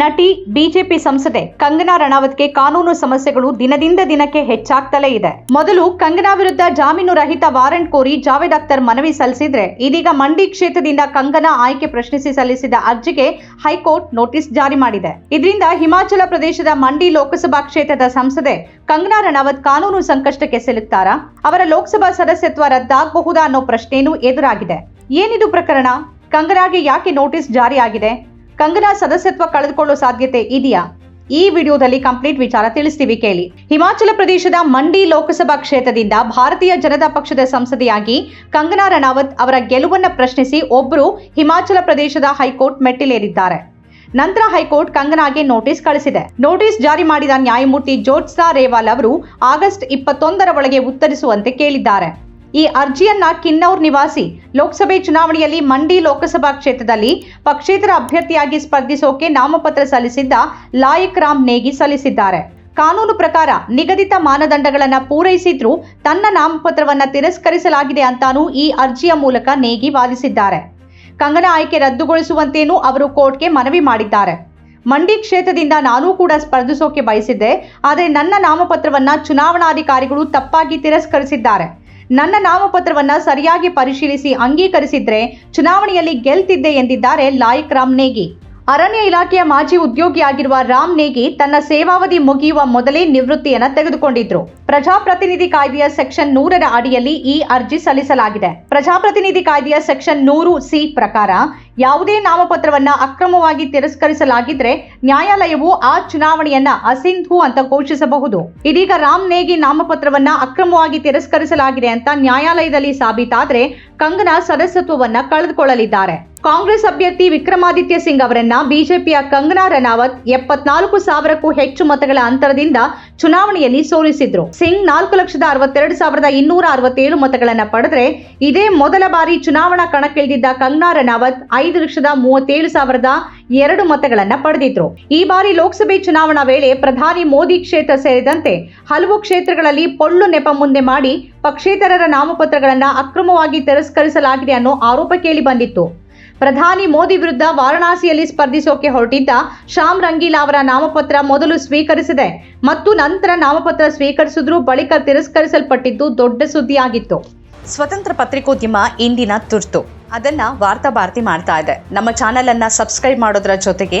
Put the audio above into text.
ನಟಿ ಬಿಜೆಪಿ ಸಂಸದೆ ಕಂಗನಾ ರಣಾವತ್ಗೆ ಕಾನೂನು ಸಮಸ್ಯೆಗಳು ದಿನದಿಂದ ದಿನಕ್ಕೆ ಹೆಚ್ಚಾಗ್ತಲೇ ಇದೆ. ಮೊದಲು ಕಂಗನಾ ವಿರುದ್ಧ ಜಾಮೀನು ರಹಿತ ವಾರಂಟ್ ಕೋರಿ ಜಾವೇದ್ ಅಖ್ತರ್ ಮನವಿ ಸಲ್ಲಿಸಿದ್ರೆ ಇದೀಗ ಮಂಡಿ ಕ್ಷೇತ್ರದಿಂದ ಕಂಗನಾ ಆಯ್ಕೆ ಪ್ರಶ್ನಿಸಿ ಸಲ್ಲಿಸಿದ ಅರ್ಜಿಗೆ ಹೈಕೋರ್ಟ್ ನೋಟಿಸ್ ಜಾರಿ ಮಾಡಿದೆ. ಇದರಿಂದ ಹಿಮಾಚಲ ಪ್ರದೇಶದ ಮಂಡಿ ಲೋಕಸಭಾ ಕ್ಷೇತ್ರದ ಸಂಸದೆ ಕಂಗನಾ ರಣಾವತ್ ಕಾನೂನು ಸಂಕಷ್ಟಕ್ಕೆ ಸಿಲುಕ್ತಾರಾ? ಅವರ ಲೋಕಸಭಾ ಸದಸ್ಯತ್ವ ರದ್ದಾಗಬಹುದಾ ಅನ್ನೋ ಪ್ರಶ್ನೆಯೂ ಎದುರಾಗಿದೆ. ಏನಿದು ಪ್ರಕರಣ? ಕಂಗನಾಗೆ ಯಾಕೆ ನೋಟಿಸ್ ಜಾರಿಯಾಗಿದೆ? ಕಂಗನಾ ಸದಸ್ಯತ್ವ ಕಳೆದುಕೊಳ್ಳೋ ಸಾಧ್ಯತೆ ಇದೆಯಾ? ಈ ವಿಡಿಯೋದಲ್ಲಿ ಕಂಪ್ಲೀಟ್ ವಿಚಾರ ತಿಳಿಸ್ತೀವಿ ಕೇಳಿ. ಹಿಮಾಚಲ ಪ್ರದೇಶದ ಮಂಡಿ ಲೋಕಸಭಾ ಕ್ಷೇತ್ರದಿಂದ ಭಾರತೀಯ ಜನತಾ ಪಕ್ಷದ ಸಂಸದೆಯಾಗಿ ಕಂಗನಾ ರಣಾವತ್ ಅವರ ಗೆಲುವನ್ನ ಪ್ರಶ್ನಿಸಿ ಒಬ್ಬರು ಹಿಮಾಚಲ ಪ್ರದೇಶದ ಹೈಕೋರ್ಟ್ ಮೆಟ್ಟಿಲೇರಿದ್ದಾರೆ. ನಂತರ ಹೈಕೋರ್ಟ್ ಕಂಗನಾಗೆ ನೋಟಿಸ್ ಕಳಿಸಿದೆ. ನೋಟಿಸ್ ಜಾರಿ ಮಾಡಿದ ನ್ಯಾಯಮೂರ್ತಿ ಜೋತ್ಸಾ ರೇವಾಲ್ ಅವರು ಆಗಸ್ಟ್ ಇಪ್ಪತ್ತೊಂದರ ಒಳಗೆ ಉತ್ತರಿಸುವಂತೆ ಕೇಳಿದ್ದಾರೆ. ಈ ಅರ್ಜಿಯನ್ನ ಕಿನ್ನೌರ್ ನಿವಾಸಿ ಲೋಕಸಭೆ ಚುನಾವಣೆಯಲ್ಲಿ ಮಂಡಿ ಲೋಕಸಭಾ ಕ್ಷೇತ್ರದಲ್ಲಿ ಪಕ್ಷೇತರ ಅಭ್ಯರ್ಥಿಯಾಗಿ ಸ್ಪರ್ಧಿಸೋಕೆ ನಾಮಪತ್ರ ಸಲ್ಲಿಸಿದ್ದ ಲಾಯಕ್ ರಾಮ್ ನೇಗಿ ಸಲ್ಲಿಸಿದ್ದಾರೆ. ಕಾನೂನು ಪ್ರಕಾರ ನಿಗದಿತ ಮಾನದಂಡಗಳನ್ನು ಪೂರೈಸಿದ್ರೂ ತನ್ನ ನಾಮಪತ್ರವನ್ನು ತಿರಸ್ಕರಿಸಲಾಗಿದೆ ಅಂತಾನೂ ಈ ಅರ್ಜಿಯ ಮೂಲಕ ನೇಗಿ ವಾದಿಸಿದ್ದಾರೆ. ಕಂಗನ ಆಯ್ಕೆ ರದ್ದುಗೊಳಿಸುವಂತೇನೂ ಅವರು ಕೋರ್ಟ್ಗೆ ಮನವಿ ಮಾಡಿದ್ದಾರೆ. ಮಂಡಿ ಕ್ಷೇತ್ರದಿಂದ ನಾನೂ ಕೂಡ ಸ್ಪರ್ಧಿಸೋಕೆ ಬಯಸಿದ್ದೆ, ಆದರೆ ನನ್ನ ನಾಮಪತ್ರವನ್ನ ಚುನಾವಣಾಧಿಕಾರಿಗಳು ತಪ್ಪಾಗಿ ತಿರಸ್ಕರಿಸಿದ್ದಾರೆ. ನನ್ನ ನಾಮಪತ್ರವನ್ನ ಸರಿಯಾಗಿ ಪರಿಶೀಲಿಸಿ ಅಂಗೀಕರಿಸಿದ್ರೆ ಚುನಾವಣೆಯಲ್ಲಿ ಗೆಲ್ತಿದ್ದೆ ಎಂದಿದ್ದಾರೆ ಲಾಯಕ್ ರಾಮ್ ನೇಗಿ. ಅರಣ್ಯ ಇಲಾಖೆಯ ಮಾಜಿ ಉದ್ಯೋಗಿಯಾಗಿರುವ ರಾಮ್ ನೇಗಿ ತನ್ನ ಸೇವಾವಧಿ ಮುಗಿಯುವ ಮೊದಲೇ ನಿವೃತ್ತಿಯನ್ನು ತೆಗೆದುಕೊಂಡಿದ್ರು. ಪ್ರಜಾಪ್ರತಿನಿಧಿ ಕಾಯ್ದೆಯ ಸೆಕ್ಷನ್ ನೂರರ ಅಡಿಯಲ್ಲಿ ಈ ಅರ್ಜಿ ಸಲ್ಲಿಸಲಾಗಿದೆ. ಪ್ರಜಾಪ್ರತಿನಿಧಿ ಕಾಯ್ದೆಯ ಸೆಕ್ಷನ್ ನೂರು ಸಿ ಪ್ರಕಾರ ಯಾವುದೇ ನಾಮಪತ್ರವನ್ನ ಅಕ್ರಮವಾಗಿ ತಿರಸ್ಕರಿಸಲಾಗಿದ್ರೆ ನ್ಯಾಯಾಲಯವು ಆ ಚುನಾವಣೆಯನ್ನ ಅಸಿಂಧು ಅಂತ ಘೋಷಿಸಬಹುದು. ಇದೀಗ ರಾಮ್ ನೇಗಿ ನಾಮಪತ್ರವನ್ನ ಅಕ್ರಮವಾಗಿ ತಿರಸ್ಕರಿಸಲಾಗಿದೆ ಅಂತ ನ್ಯಾಯಾಲಯದಲ್ಲಿ ಸಾಬೀತಾದ್ರೆ ಕಂಗನಾ ಸದಸ್ಯತ್ವವನ್ನ ಕಳೆದುಕೊಳ್ಳಲಿದ್ದಾರೆ. ಕಾಂಗ್ರೆಸ್ ಅಭ್ಯರ್ಥಿ ವಿಕ್ರಮಾದಿತ್ಯ ಸಿಂಗ್ ಅವರನ್ನ ಬಿಜೆಪಿಯ ಕಂಗನಾ ರನಾವತ್ ಎಪ್ಪತ್ನಾಲ್ಕು ಸಾವಿರಕ್ಕೂ ಹೆಚ್ಚು ಮತಗಳ ಅಂತರದಿಂದ ಚುನಾವಣೆಯಲ್ಲಿ ಸೋಲಿಸಿದ್ರು. ಸಿಂಗ್ ನಾಲ್ಕು ಲಕ್ಷದ ಅರವತ್ತೆರಡು ಸಾವಿರದ ಇನ್ನೂರ ಅರವತ್ತೇಳು ಮತಗಳನ್ನ ಪಡೆದ್ರೆ ಇದೇ ಮೊದಲ ಬಾರಿ ಚುನಾವಣಾ ಕಣಕ್ಕಿಳಿದಿದ್ದ ಕಂಗನಾ ರನಾವತ್ ಐದು ಲಕ್ಷದ ಮೂವತ್ತೇಳು ಸಾವಿರದ ಎರಡು ಮತಗಳನ್ನು ಪಡೆದಿದ್ರು. ಈ ಬಾರಿ ಲೋಕಸಭೆ ಚುನಾವಣಾ ವೇಳೆ ಪ್ರಧಾನಿ ಮೋದಿ ಕ್ಷೇತ್ರ ಸೇರಿದಂತೆ ಹಲವು ಕ್ಷೇತ್ರಗಳಲ್ಲಿ ಪೊಳ್ಳು ನೆಪ ಮುಂದೆ ಮಾಡಿ ಪಕ್ಷೇತರರ ನಾಮಪತ್ರಗಳನ್ನ ಅಕ್ರಮವಾಗಿ ತಿರಸ್ಕರಿಸಲಾಗಿದೆ ಅನ್ನೋ ಆರೋಪ ಕೇಳಿ ಬಂದಿತ್ತು. ಪ್ರಧಾನಿ ಮೋದಿ ವಿರುದ್ಧ ವಾರಣಾಸಿಯಲ್ಲಿ ಸ್ಪರ್ಧಿಸೋಕೆ ಹೊರಟಿದ್ದ ಶ್ಯಾಮ್ ರಂಗೀಲಾ ಅವರ ನಾಮಪತ್ರ ಮೊದಲು ಸ್ವೀಕರಿಸಿದೆ ಮತ್ತು ನಂತರ ನಾಮಪತ್ರ ಸ್ವೀಕರಿಸಿದ್ರೂ ಬಳಿಕ ತಿರಸ್ಕರಿಸಲ್ಪಟ್ಟಿದ್ದು ದೊಡ್ಡ ಸುದ್ದಿಯಾಗಿತ್ತು. ಸ್ವತಂತ್ರ ಪತ್ರಿಕೋದ್ಯಮ ಇಂದಿನ ತುರ್ತು. ಅದನ್ನ ವಾರ್ತಾ ಭಾರತಿ ಮಾಡ್ತಾ ಇದೆ. ನಮ್ಮ ಚಾನೆಲ್ ಅನ್ನ ಸಬ್ಸ್ಕ್ರೈಬ್ ಮಾಡೋದ್ರ ಜೊತೆಗೆ